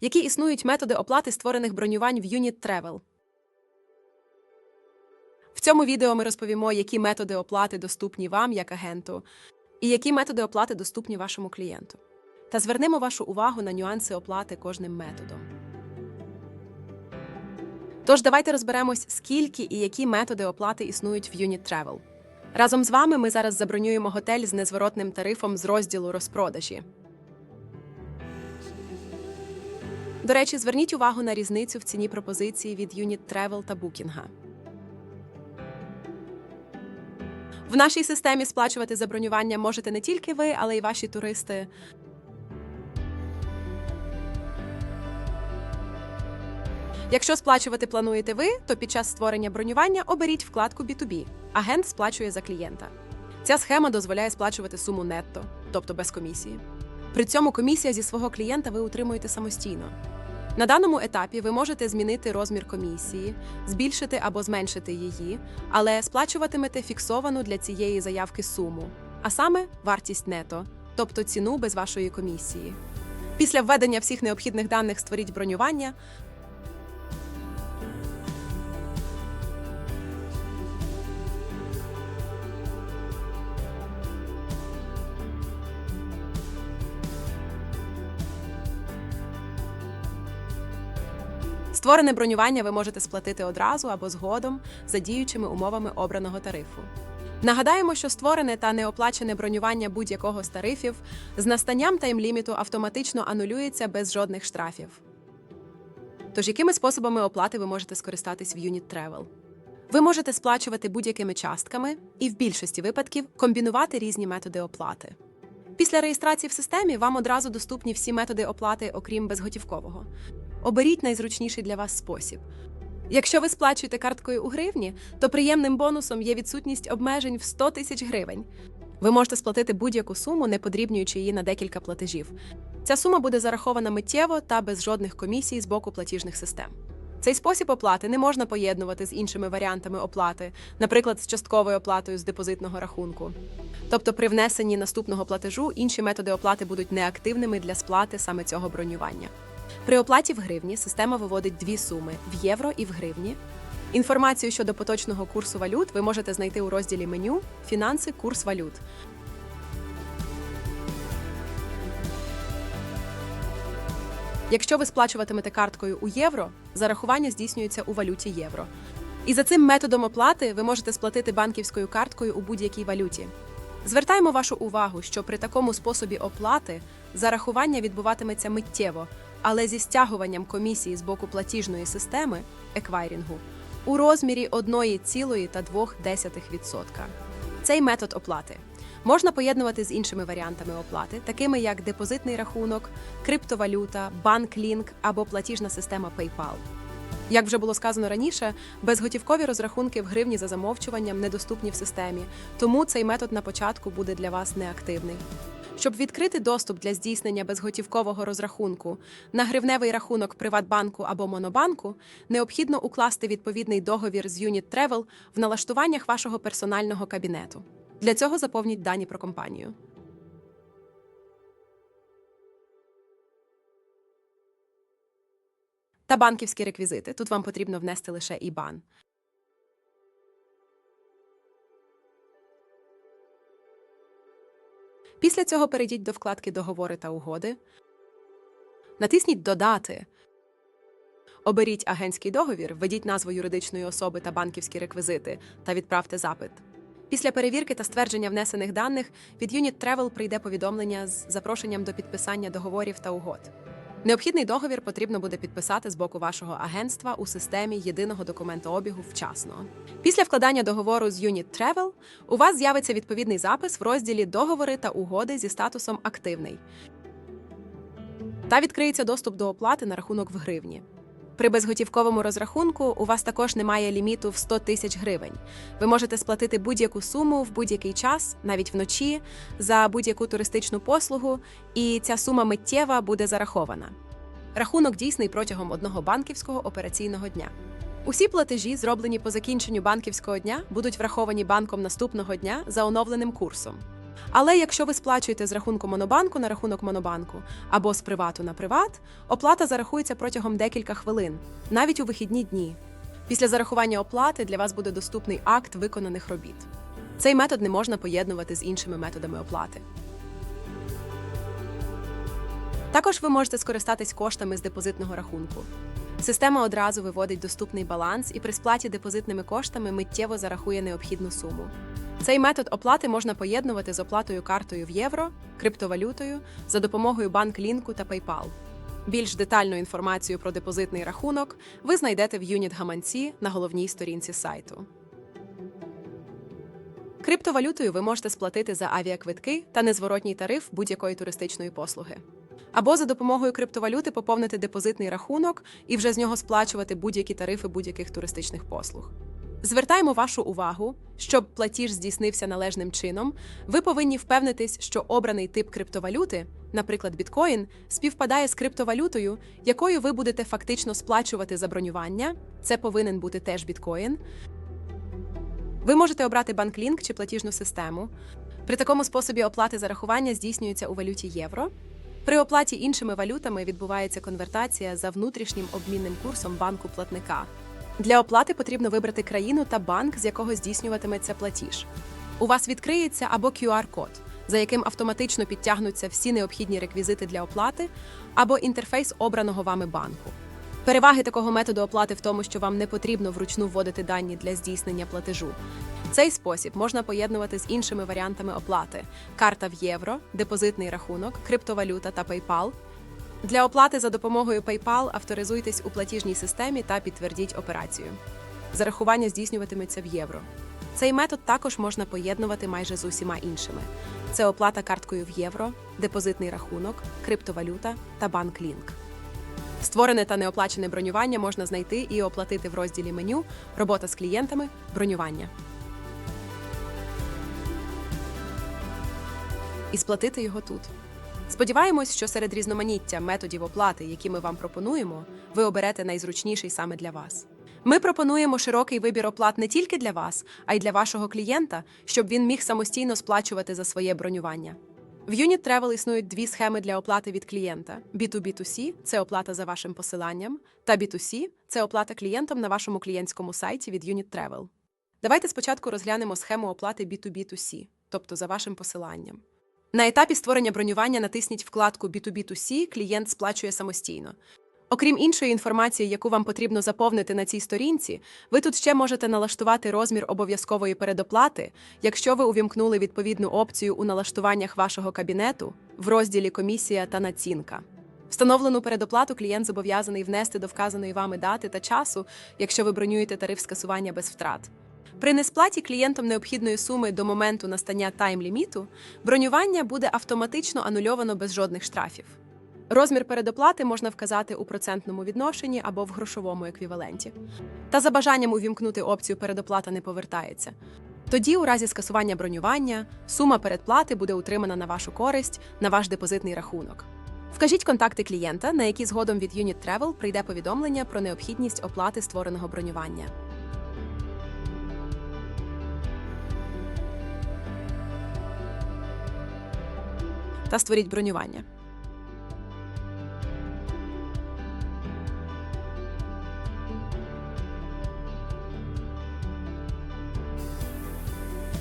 які існують методи оплати створених бронювань в Unit Travel. В цьому відео ми розповімо, які методи оплати доступні вам як агенту, і які методи оплати доступні вашому клієнту. Та звернемо вашу увагу на нюанси оплати кожним методом. Тож давайте розберемось, скільки і які методи оплати існують в Unit Travel. Разом з вами ми зараз забронюємо готель з незворотним тарифом з розділу розпродажі. До речі, зверніть увагу на різницю в ціні пропозиції від Unit Travel та Booking. В нашій системі сплачувати за бронювання можете не тільки ви, але й ваші туристи. Якщо сплачувати плануєте ви, то під час створення бронювання оберіть вкладку B2B. Агент сплачує за клієнта. Ця схема дозволяє сплачувати суму нетто, тобто без комісії. При цьому комісія зі свого клієнта ви утримуєте самостійно. На даному етапі ви можете змінити розмір комісії, збільшити або зменшити її, але сплачуватимете фіксовану для цієї заявки суму, а саме вартість нето, тобто ціну без вашої комісії. Після введення всіх необхідних даних створіть бронювання, Створене бронювання ви можете сплатити одразу або згодом за діючими умовами обраного тарифу. Нагадаємо, що створене та неоплачене бронювання будь-якого з тарифів з настанням таймліміту автоматично анулюється без жодних штрафів. Тож, якими способами оплати ви можете скористатись в Unit Travel? Ви можете сплачувати будь-якими частками і в більшості випадків комбінувати різні методи оплати. Після реєстрації в системі вам одразу доступні всі методи оплати, окрім безготівкового. Оберіть найзручніший для вас спосіб. Якщо ви сплачуєте карткою у гривні, то приємним бонусом є відсутність обмежень в 100 тисяч гривень. Ви можете сплатити будь-яку суму, не подрібнюючи її на декілька платежів. Ця сума буде зарахована миттєво та без жодних комісій з боку платіжних систем. Цей спосіб оплати не можна поєднувати з іншими варіантами оплати, наприклад, з частковою оплатою з депозитного рахунку. Тобто, при внесенні наступного платежу інші методи оплати будуть неактивними для сплати саме цього бронювання. При оплаті в гривні система виводить дві суми в євро і в гривні. Інформацію щодо поточного курсу валют ви можете знайти у розділі меню Фінанси, курс валют. Якщо ви сплачуватимете карткою у євро, зарахування здійснюється у валюті євро. І за цим методом оплати ви можете сплатити банківською карткою у будь-якій валюті. Звертаємо вашу увагу, що при такому способі оплати зарахування відбуватиметься миттєво, але зі стягуванням комісії з боку платіжної системи еквайрінгу у розмірі 1,2%. Цей метод оплати можна поєднувати з іншими варіантами оплати, такими як депозитний рахунок, криптовалюта, банк-лінк або платіжна система PayPal. Як вже було сказано раніше, безготівкові розрахунки в гривні за замовчуванням недоступні в системі, тому цей метод на початку буде для вас неактивний. Щоб відкрити доступ для здійснення безготівкового розрахунку на гривневий рахунок Приватбанку або Монобанку, необхідно укласти відповідний договір з Unit Travel в налаштуваннях вашого персонального кабінету. Для цього заповніть дані про компанію. Та банківські реквізити. Тут вам потрібно внести лише IBAN. Після цього перейдіть до вкладки Договори та угоди. Натисніть Додати. Оберіть агентський договір, введіть назву юридичної особи та банківські реквізити та відправте запит. Після перевірки та ствердження внесених даних від Unit Travel прийде повідомлення з запрошенням до підписання договорів та угод. Необхідний договір потрібно буде підписати з боку вашого агентства у системі єдиного документообігу вчасно. Після вкладання договору з Unit Travel у вас з'явиться відповідний запис в розділі Договори та угоди зі статусом Активний та відкриється доступ до оплати на рахунок в гривні. При безготівковому розрахунку у вас також немає ліміту в 100 тисяч гривень. Ви можете сплатити будь-яку суму в будь-який час, навіть вночі, за будь-яку туристичну послугу, і ця сума миттєва буде зарахована. Рахунок дійсний протягом одного банківського операційного дня. Усі платежі, зроблені по закінченню банківського дня, будуть враховані банком наступного дня за оновленим курсом. Але якщо ви сплачуєте з рахунку монобанку на рахунок монобанку або з привату на приват, оплата зарахується протягом декілька хвилин, навіть у вихідні дні. Після зарахування оплати для вас буде доступний акт виконаних робіт. Цей метод не можна поєднувати з іншими методами оплати. Також ви можете скористатись коштами з депозитного рахунку. Система одразу виводить доступний баланс і при сплаті депозитними коштами миттєво зарахує необхідну суму. Цей метод оплати можна поєднувати з оплатою картою в євро, криптовалютою за допомогою банк-лінку та PayPal. Більш детальну інформацію про депозитний рахунок ви знайдете в юніт гаманці на головній сторінці сайту. Криптовалютою ви можете сплатити за авіаквитки та незворотній тариф будь-якої туристичної послуги. Або за допомогою криптовалюти поповнити депозитний рахунок і вже з нього сплачувати будь-які тарифи будь-яких туристичних послуг. Звертаємо вашу увагу, щоб платіж здійснився належним чином, ви повинні впевнитись, що обраний тип криптовалюти, наприклад, біткоін, співпадає з криптовалютою, якою ви будете фактично сплачувати за бронювання. Це повинен бути теж біткоін. Ви можете обрати банк-лінк чи платіжну систему. При такому способі оплати зарахування здійснюється у валюті євро. При оплаті іншими валютами відбувається конвертація за внутрішнім обмінним курсом банку платника. Для оплати потрібно вибрати країну та банк, з якого здійснюватиметься платіж. У вас відкриється або QR-код, за яким автоматично підтягнуться всі необхідні реквізити для оплати, або інтерфейс обраного вами банку. Переваги такого методу оплати в тому, що вам не потрібно вручну вводити дані для здійснення платежу. Цей спосіб можна поєднувати з іншими варіантами оплати: карта в євро, депозитний рахунок, криптовалюта та PayPal. Для оплати за допомогою PayPal авторизуйтесь у платіжній системі та підтвердіть операцію. Зарахування здійснюватиметься в євро. Цей метод також можна поєднувати майже з усіма іншими: це оплата карткою в євро, депозитний рахунок, криптовалюта та банк-лінк. Створене та неоплачене бронювання можна знайти і оплатити в розділі меню Робота з клієнтами, бронювання. І сплатити його тут. Сподіваємось, що серед різноманіття методів оплати, які ми вам пропонуємо, ви оберете найзручніший саме для вас. Ми пропонуємо широкий вибір оплат не тільки для вас, а й для вашого клієнта, щоб він міг самостійно сплачувати за своє бронювання. В Unit Travel існують дві схеми для оплати від клієнта: B2B2C це оплата за вашим посиланням, та B2C це оплата клієнтом на вашому клієнтському сайті від Unit Travel. Давайте спочатку розглянемо схему оплати B2B2C, тобто за вашим посиланням. На етапі створення бронювання натисніть вкладку B2B2C клієнт сплачує самостійно. Окрім іншої інформації, яку вам потрібно заповнити на цій сторінці, ви тут ще можете налаштувати розмір обов'язкової передоплати, якщо ви увімкнули відповідну опцію у налаштуваннях вашого кабінету в розділі Комісія та націнка. Встановлену передоплату клієнт зобов'язаний внести до вказаної вами дати та часу, якщо ви бронюєте тариф скасування без втрат. При несплаті клієнтом необхідної суми до моменту настання тайм-ліміту бронювання буде автоматично анульовано без жодних штрафів. Розмір передоплати можна вказати у процентному відношенні або в грошовому еквіваленті. Та за бажанням увімкнути опцію передоплата не повертається. Тоді, у разі скасування бронювання, сума передплати буде утримана на вашу користь на ваш депозитний рахунок. Вкажіть контакти клієнта, на які згодом від Unit Travel прийде повідомлення про необхідність оплати створеного бронювання. Та створіть бронювання.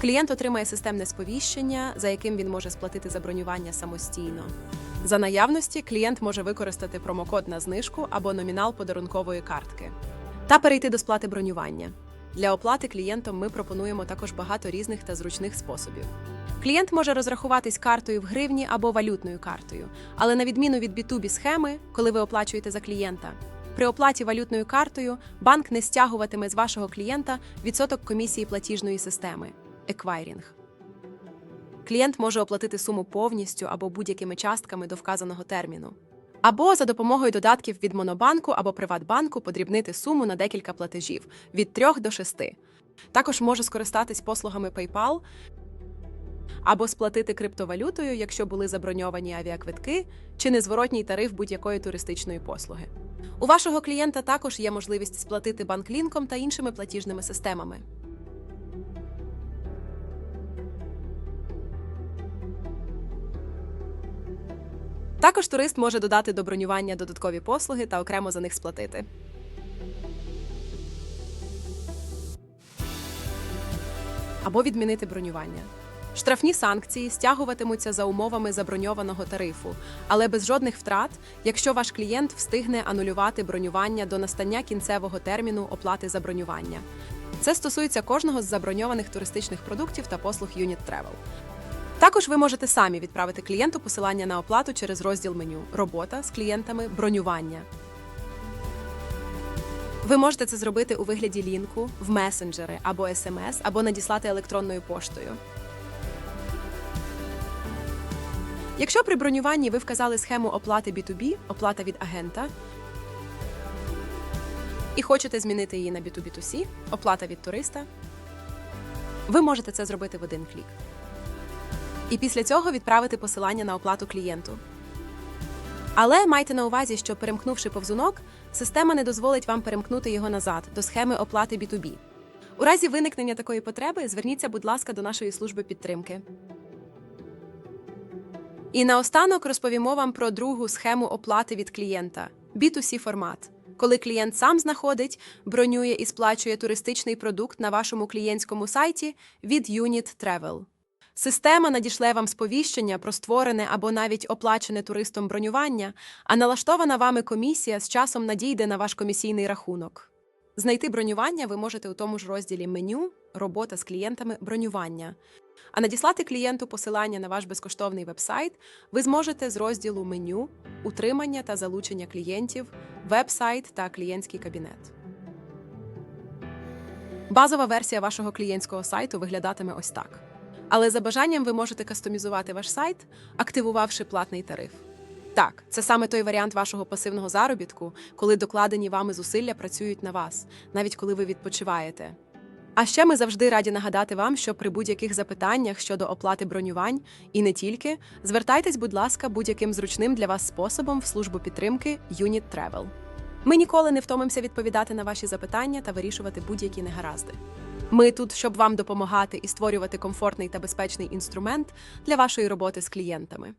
Клієнт отримає системне сповіщення, за яким він може сплатити за бронювання самостійно. За наявності клієнт може використати промокод на знижку або номінал подарункової картки та перейти до сплати бронювання. Для оплати клієнтам ми пропонуємо також багато різних та зручних способів. Клієнт може розрахуватись картою в гривні або валютною картою, але на відміну від B2B схеми, коли ви оплачуєте за клієнта, при оплаті валютною картою банк не стягуватиме з вашого клієнта відсоток комісії платіжної системи еквайрінг. Клієнт може оплатити суму повністю або будь-якими частками до вказаного терміну. Або за допомогою додатків від Монобанку або Приватбанку подрібнити суму на декілька платежів від 3 до 6. Також може скористатись послугами PayPal або сплатити криптовалютою, якщо були заброньовані авіаквитки чи незворотній тариф будь-якої туристичної послуги. У вашого клієнта також є можливість сплатити банклінком та іншими платіжними системами. Також турист може додати до бронювання додаткові послуги та окремо за них сплатити. Або відмінити бронювання. Штрафні санкції стягуватимуться за умовами заброньованого тарифу, але без жодних втрат, якщо ваш клієнт встигне анулювати бронювання до настання кінцевого терміну оплати за бронювання. Це стосується кожного з заброньованих туристичних продуктів та послуг Unit Travel. Також ви можете самі відправити клієнту посилання на оплату через розділ меню Робота з клієнтами бронювання. Ви можете це зробити у вигляді лінку в месенджери або смс, або надіслати електронною поштою. Якщо при бронюванні ви вказали схему оплати B2B, оплата від агента, і хочете змінити її на B2B2C, оплата від туриста, ви можете це зробити в один клік. І після цього відправити посилання на оплату клієнту. Але майте на увазі, що перемкнувши повзунок, система не дозволить вам перемкнути його назад до схеми оплати B2B. У разі виникнення такої потреби зверніться, будь ласка, до нашої служби підтримки. І наостанок розповімо вам про другу схему оплати від клієнта B2C формат. Коли клієнт сам знаходить, бронює і сплачує туристичний продукт на вашому клієнтському сайті від Unit Travel. Система надішле вам сповіщення про створене або навіть оплачене туристом бронювання, а налаштована вами комісія з часом надійде на ваш комісійний рахунок. Знайти бронювання ви можете у тому ж розділі меню Робота з клієнтами бронювання. А надіслати клієнту посилання на ваш безкоштовний вебсайт ви зможете з розділу меню Утримання та залучення клієнтів, вебсайт та клієнтський кабінет. Базова версія вашого клієнтського сайту виглядатиме ось так. Але за бажанням ви можете кастомізувати ваш сайт, активувавши платний тариф. Так, це саме той варіант вашого пасивного заробітку, коли докладені вами зусилля працюють на вас, навіть коли ви відпочиваєте. А ще ми завжди раді нагадати вам, що при будь-яких запитаннях щодо оплати бронювань і не тільки, звертайтесь, будь ласка, будь-яким зручним для вас способом в службу підтримки Unit Travel. Ми ніколи не втомимося відповідати на ваші запитання та вирішувати будь-які негаразди. Ми тут, щоб вам допомагати і створювати комфортний та безпечний інструмент для вашої роботи з клієнтами.